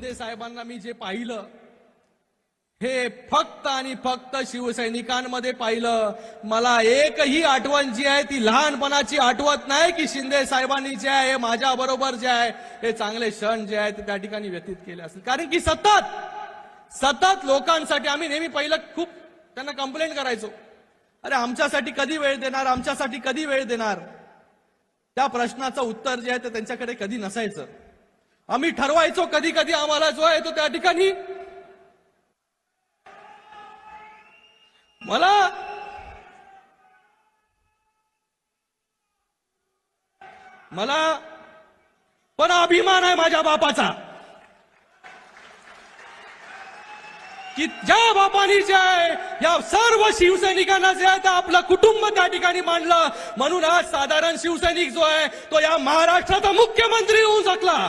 शिंदे साहेबांना मी जे पाहिलं हे फक्त आणि फक्त शिवसैनिकांमध्ये पाहिलं. मला एकही आठवण जी आहे ती लहानपणाची आठवत नाही की शिंदे साहेबांनी जे आहे माझ्या बरोबर जे आहे हे चांगले क्षण जे आहे ते त्या ठिकाणी व्यतीत केले असतील. कारण की सतत सतत लोकांसाठी आम्ही नेहमी पहिलं खूप त्यांना कंप्लेंट करायचो. अरे आमच्यासाठी कधी वेळ देणार आमच्यासाठी कधी वेळ देणार? त्या प्रश्नाचं उत्तर जे आहे ते त्यांच्याकडे कधी नसायचं. आम्ही ठरवायचो कधी कधी आम्हाला जो आहे तो त्या ठिकाणी. मला मला पण अभिमान आहे माझ्या बापाचा. की ज्या बापाने जे आहे या सर्व शिवसैनिकांना जे आहे ते आपलं कुटुंब त्या ठिकाणी मांडलं. म्हणून आज साधारण शिवसैनिक जो आहे तो या महाराष्ट्राचा मुख्यमंत्री होऊ शकला.